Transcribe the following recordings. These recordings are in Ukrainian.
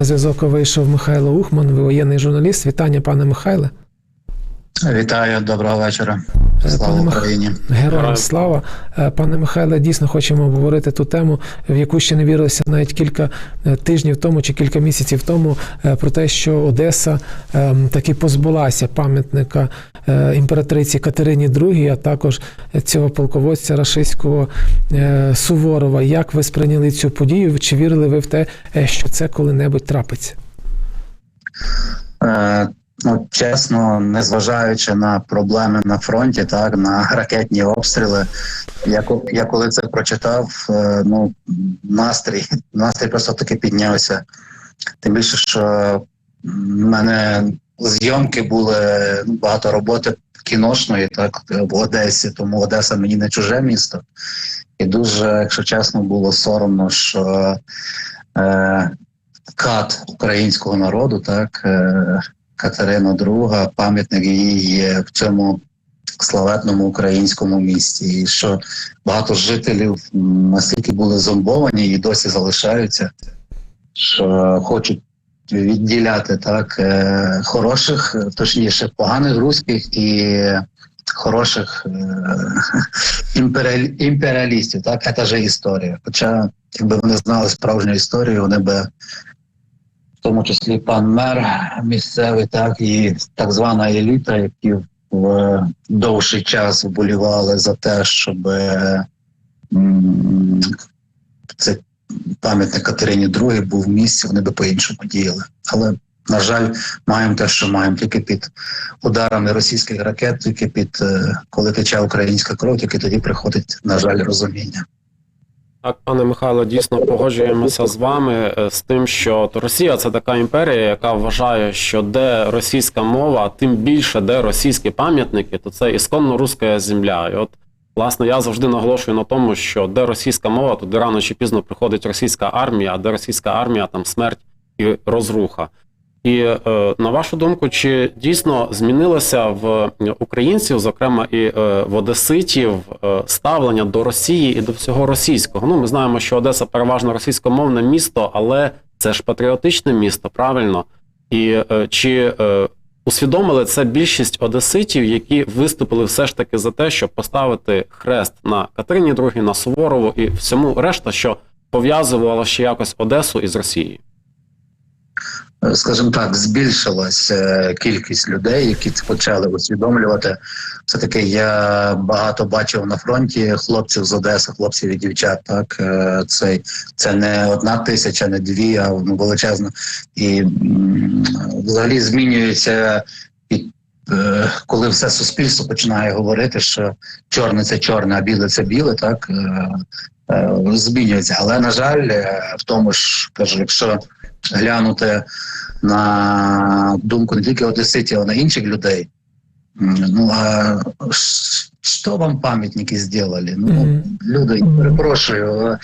На зв'язок вийшов Михайло Ухман, воєнний журналіст. Вітання, пане Михайле. Вітаю, доброго вечора. Слава пане Україні. Героям Героям. слава. Е, Пане Михайле, дійсно хочемо обговорити ту тему, в яку ще не вірилося навіть кілька е, тижнів тому чи кілька місяців тому, е, про те, що Одеса е, таки позбулася пам'ятника імператриці Катерині II, а також цього полководця рашистського Суворова. Як ви сприйняли цю подію? Чи вірили ви в те, що це коли-небудь трапиться? Ну, чесно, незважаючи на проблеми на фронті, так на ракетні обстріли. Я, я коли це прочитав, е, ну настрій, настрій просто таки піднявся. Тим більше, що в мене зйомки були ну, багато роботи кіношної, так в Одесі, тому Одеса мені не чуже місто. І дуже, якщо чесно, було соромно, що е, кат українського народу, так е, Катерина II, пам'ятник її є в цьому славетному українському місті. І що багато жителів настільки були зомбовані і досі залишаються, що хочуть відділяти так е, хороших, точніше, поганих руських і хороших е, імперіалі- імперіалістів. Так, це ж історія. Хоча, якби вони знали справжню історію, вони би тому числі пан мер місцевий, так і так звана еліта, які в довший час вболівали за те, щоб це пам'ятник Катерині II був в місці, вони би по-іншому діяли. Але, на жаль, маємо те, що маємо тільки під ударами російських ракет, тільки під е, коли тече українська кров, тільки тоді приходить, на жаль, розуміння. Так, пане Михайло, дійсно погоджуємося з вами е, з тим, що Росія це така імперія, яка вважає, що де російська мова, тим більше де російські пам'ятники, то це ісконно руська земля. І от, власне, я завжди наголошую на тому, що де російська мова, туди рано чи пізно приходить російська армія, а де російська армія, там смерть і розруха. І е, на вашу думку, чи дійсно змінилося в українців, зокрема і е, в одеситів, е, ставлення до Росії і до всього російського? Ну, ми знаємо, що Одеса переважно російськомовне місто, але це ж патріотичне місто, правильно? І чи усвідомили це більшість одеситів, які виступили все ж таки за те, щоб поставити хрест на Катерині II, на Суворову і всьому решта, що пов'язувало ще якось Одесу із Росією? Скажімо так, збільшилась е, кількість людей, які це почали усвідомлювати. Все таки я багато бачив на фронті хлопців з Одеси, хлопців і дівчат. Так е, це, це не одна тисяча, не дві, а ну, величезно. І взагалі змінюється е, Коли все суспільство починає говорити, що чорне це чорне, а біле це біле, так е, змінюється. Але на жаль, в тому ж кажу, якщо глянути на думку не тільки одеситів, а на інших людей. Ну а що вам пам'ятники зробили? Ну, Мгм. люди, перепрошую.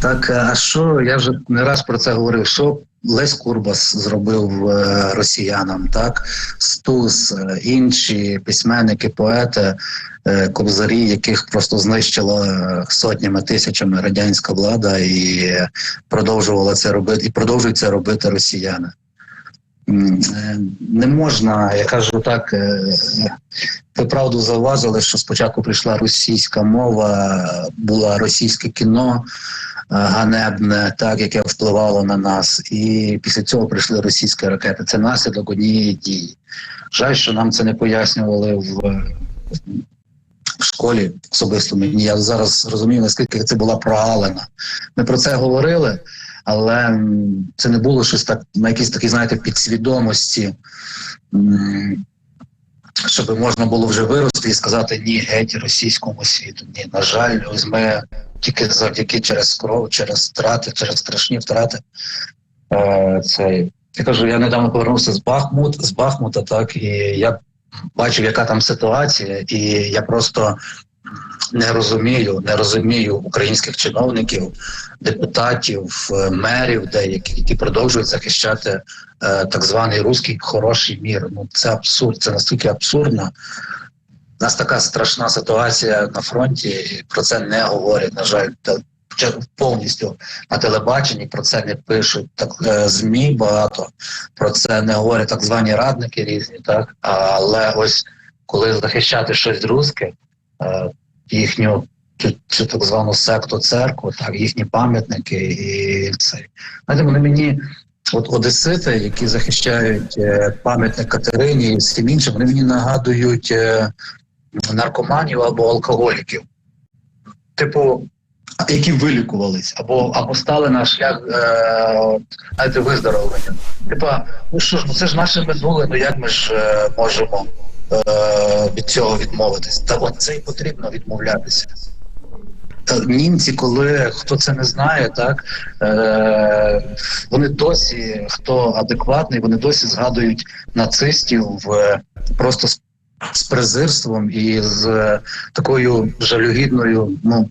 Так, а що я вже не раз про це говорив. Що Лесь Курбас зробив е, росіянам, так? Стус, е, інші письменники, поети, е, кобзарі, яких просто знищила сотнями тисячами радянська влада і продовжувала це робити, і продовжують це робити росіяни. Не можна, я кажу так, ви правду зауважили, що спочатку прийшла російська мова, було російське кіно ганебне, так яке впливало на нас, і після цього прийшли російські ракети. Це наслідок однієї дії. Жаль, що нам це не пояснювали в, в школі особисто мені. Я зараз розумію, наскільки це була прогалина. Ми про це говорили, але це не було щось так на якійсь такій, знаєте, підсвідомості. Щоб можна було вже вирости і сказати ні геть російському світу. Ні, на жаль, ось ми тільки завдяки через кров, через втрати, через страшні втрати. Е, це я кажу, я недавно повернувся з Бахмут, з Бахмута, так і я бачив, яка там ситуація, і я просто не розумію, не розумію українських чиновників, депутатів, е, мерів, деяких, які продовжують захищати е, так званий руський хороший мір. Ну це абсурд, це настільки абсурдно. Нас така страшна ситуація на фронті, і про це не говорять. На жаль, повністю на телебаченні про це не пишуть. Так е, змі багато про це не говорять так звані радники різні, так але ось коли захищати щось русське, е, їхню цю, так звану секту церкву, так їхні пам'ятники і це. Знаєте, вони мені. От одесити, які захищають е, пам'ятник Катерині і всім іншим, вони мені нагадують наркоманів або алкоголіків. Типу, які вилікувались, або, або стали на шлях е, виздоровлення. Типа, ну що ж, ну це ж наше минуле, ну як ми ж е, можемо е, від цього відмовитись? Та от це і потрібно відмовлятися. Німці, коли хто це не знає, так е, вони досі, хто адекватний, вони досі згадують нацистів в просто з, презирством і з е, такою жалюгідною, ну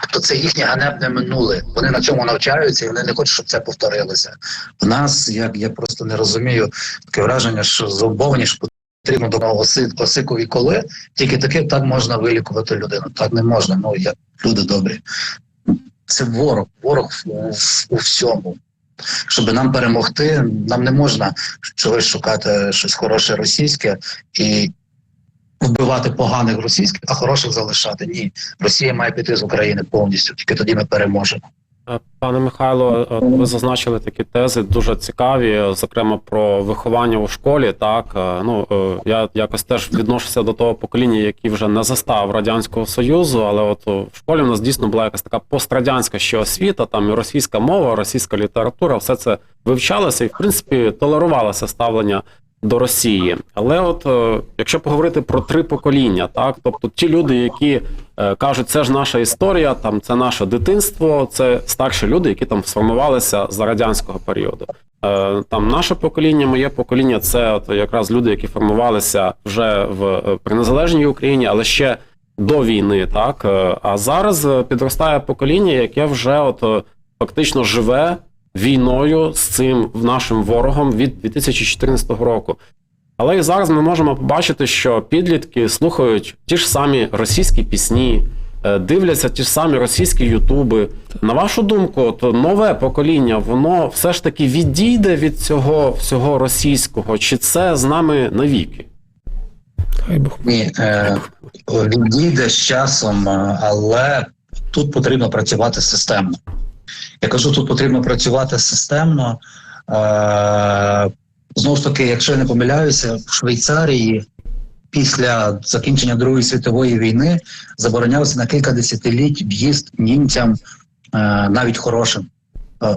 Тобто це їхнє ганебне минуле. Вони на цьому навчаються і вони не хочуть, щоб це повторилося. В нас, як я просто не розумію, таке враження, що зомбовані що потрібно до оси, осикові коли, тільки таке так можна вилікувати людину. Так не можна. Ну як люди добрі. Це ворог, ворог у, у всьому. Щоб нам перемогти, нам не можна чогось шукати щось хороше російське і вбивати поганих російських, а хороших залишати. Ні, Росія має піти з України повністю. Тільки тоді ми переможемо. Е, Пане Михайло, ви зазначили такі тези дуже цікаві, зокрема про виховання у школі. Так е, ну е, я якось теж відношуся до того покоління, які вже не застав радянського союзу, але от е, в школі у нас дійсно була якась така пострадянська ще освіта, там і російська мова, російська література, все це вивчалося і в принципі толерувалося ставлення до Росії. Але от е, якщо поговорити про три покоління, так тобто ті люди, які е, кажуть, це ж наша історія, там це наше дитинство, це старші люди, які там сформувалися за радянського періоду. Е, Там наше покоління, моє покоління, це от якраз люди, які формувалися вже в при незалежній Україні, але ще до війни, так а зараз підростає покоління, яке вже от фактично живе війною з цим нашим ворогом від 2014 року. Але і зараз ми можемо побачити, що підлітки слухають ті ж самі російські пісні, е, дивляться ті ж самі російські ютуби. На вашу думку, от нове покоління, воно все ж таки відійде від цього всього російського, чи це з нами навіки? Хай Бог. Ні, е, відійде з часом, е, але тут потрібно працювати системно. Я кажу, тут потрібно працювати системно. Е, знову ж таки, якщо я не помиляюся, в Швейцарії після закінчення Другої світової війни заборонявся на кілька десятиліть в'їзд німцям, е, навіть хорошим. е,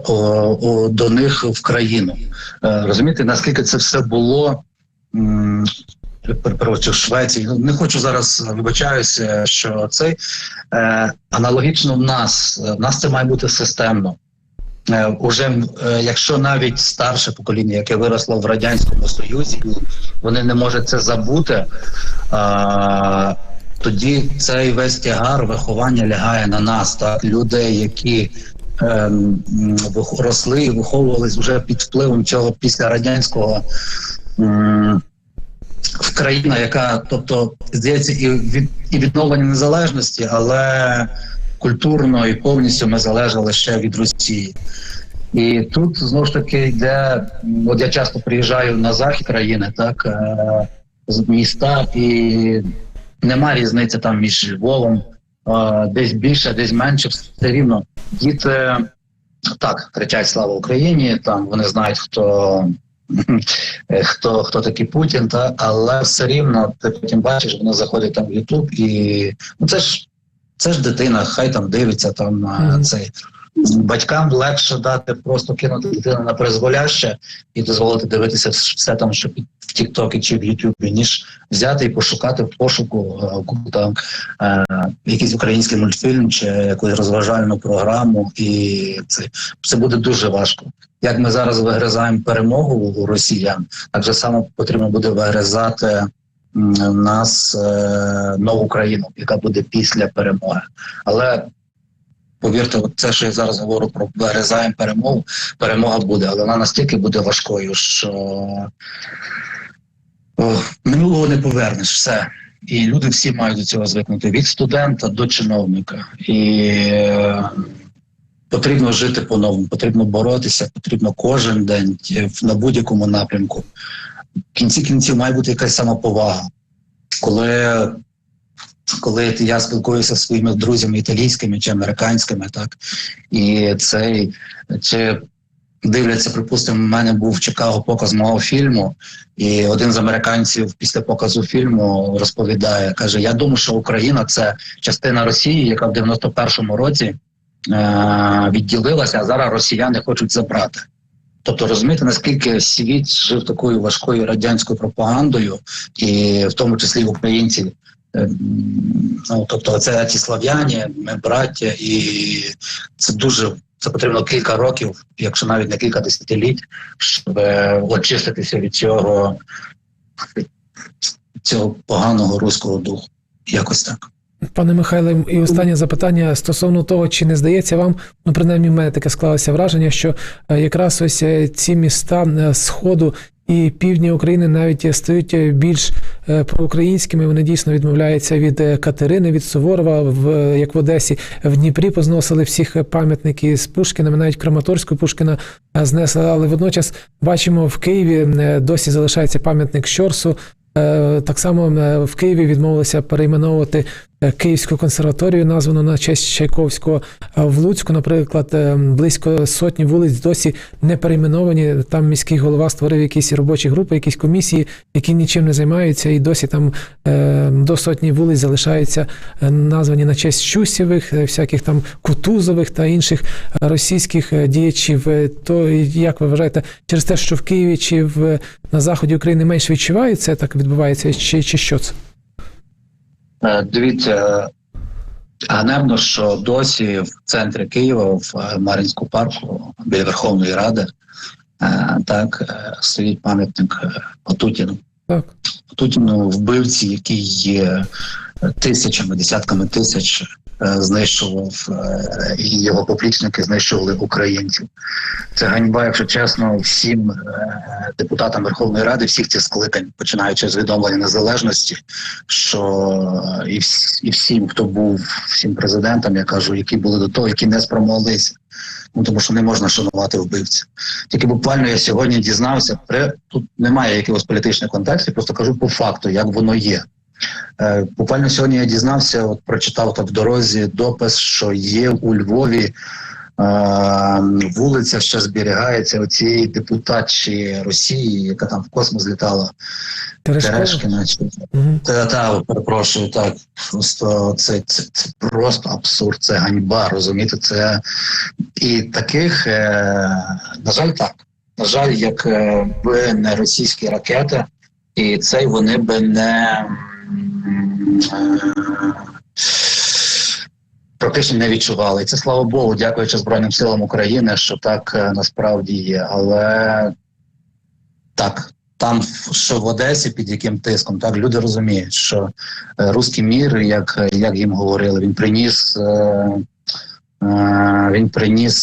До них в країну. Е, Розумієте, наскільки це все було перепрошую, Швеції. Ну, не хочу зараз вибачаюся, що цей е, аналогічно в нас. е, В нас це має бути системно. Е, уже е, якщо навіть старше покоління, яке виросло в радянському союзі, вони не можуть це забути. Е, тоді цей весь тягар виховання лягає на нас, так людей, які е, росли і виховувались вже під впливом цього після радянського. в країна, яка, тобто, здається, і від і відновлення незалежності, але культурно і повністю ми залежали ще від Росії. І тут знову ж таки йде. От я часто приїжджаю на захід країни, так е, з міста, і нема різниці там між Львовом, десь більше, десь менше, все рівно. Діти так кричать Слава Україні! Там вони знають, хто хто, хто такий Путін, та але все рівно ти потім бачиш, воно заходить там в Ютуб і ну це ж це ж дитина, хай там дивиться там Мгм. цей. Батькам легше дати просто кинути дитину на призволяще і дозволити дивитися все там, що під- Тіктокі чи в Ютубі, ніж взяти і пошукати в пошуку е, там е, якийсь український мультфільм чи якусь розважальну програму, і це, це буде дуже важко. Як ми зараз вигризаємо перемогу у росіян, так же само потрібно буде вигризати нас е, нову країну, яка буде після перемоги. Але повірте, це, що я зараз говорю про вигризаємо перемогу, перемога буде, але вона настільки буде важкою, що минулого не повернеш. Все. І люди всі мають до цього звикнути від студента до чи-чиновника. І е, потрібно жити по-новому, потрібно боротися, потрібно кожен день на будь-якому напрямку. В кінці кінців має бути якась самоповага. Коли, коли я спілкуюся зі своїми друзями італійськими чи американськими, так і цей чи дивляться, припустимо, в мене був в Чикаго показ мого фільму, і один з американців після показу фільму розповідає, каже: Я думаю, що Україна це частина Росії, яка в 91-му році е- відділилася, а зараз росіяни хочуть забрати. Тобто розумієте, наскільки світ жив такою важкою радянською пропагандою, і в тому числі українці. Е, Ну, тобто, це ті слав'яні, ми браття, і це дуже це потрібно кілька років, якщо навіть не кілька десятиліть, щоб е, очиститися від цього, цього поганого руського духу. Якось так. Пане Михайле, і останнє запитання стосовно того, чи не здається вам, ну принаймні в мене таке склалося враження, що е, якраз ось е, ці міста сходу і півдня України навіть стають е, більш е, проукраїнськими. Вони дійсно відмовляються від е, Катерини, від Суворова, в як в Одесі, в Дніпрі позносили всіх пам'ятники з Пушкінами, навіть Краматорську Пушкіна знесли. Але водночас бачимо в Києві досі залишається пам'ятник Щорсу. Так само в Києві відмовилися перейменовувати Київську консерваторію, названу на честь Чайковського. В Луцьку, наприклад, е, близько сотні вулиць досі не перейменовані. Там міський голова створив якісь робочі групи, якісь комісії, які нічим не займаються, і досі там е, до сотні вулиць залишаються е, названі на честь Щусєвих, е, всяких там Кутузових та інших е, російських е, діячів. Е, То як ви вважаєте, через те, що в Києві чи в на заході України менш відчувають це, так відбувається, чи, чи що це? Е, Дивіться, ганебно, що досі в центрі Києва, в Мар'їнському парку, біля Верховної Ради, е, так е, стоїть пам'ятник е, Потутіну. Так. Потутіну вбивці, який є тисячами, десятками тисяч е, знищував, е, і його поплічники знищували українців. Це ганьба, якщо чесно, всім е, депутатам Верховної Ради, всіх цих скликань, починаючи з відомлення незалежності, що е, і, всім, хто був всім президентам, я кажу, які були до того, які не спромоглися. Ну тому що не можна шанувати вбивців. Тільки буквально я сьогодні дізнався, при тут немає якогось політичного контексту, я просто кажу по факту, як воно є. Е, буквально сьогодні я дізнався, от прочитав так в дорозі допис, що є у Львові е, вулиця, що зберігається оцієї депутатчі Росії, яка там в космос. Терешкова? Терешкіна. Мгм. та, та, перепрошую, так. Просто це, це, це просто абсурд, це ганьба, розумієте? Це і таких, е, на жаль, так. На жаль, як е, не російські ракети, і цей вони би не практично не відчували. І це слава Богу, дякуючи Збройним силам України, що так е, насправді є. Але так, там, що в Одесі, під яким тиском, так люди розуміють, що е, руський мір, як, як їм говорили, він приніс, е, він приніс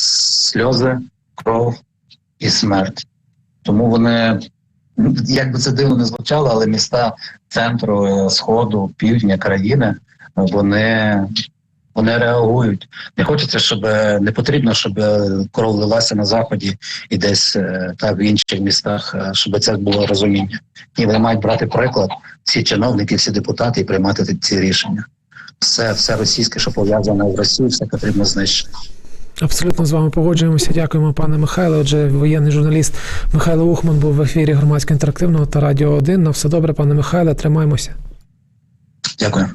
сльози, кров і смерть. Тому вони, як би це дивно не звучало, але міста центру, е, сходу, півдня країни, вони. Вони реагують. Не хочеться, щоб е, не потрібно, щоб е, кров лилася на заході і десь так в інших містах, щоб це було розуміння. І вони мають брати приклад, всі чиновники, всі депутати і приймати ці рішення. Все, все російське, що пов'язане з Росією, все потрібно знищити. Абсолютно з вами погоджуємося. Дякуємо, пане Михайло. Отже, воєнний журналіст Михайло Ухман був в ефірі громадського інтерактивного та радіо 1. На все добре, пане Михайле, тримаємося. Дякую.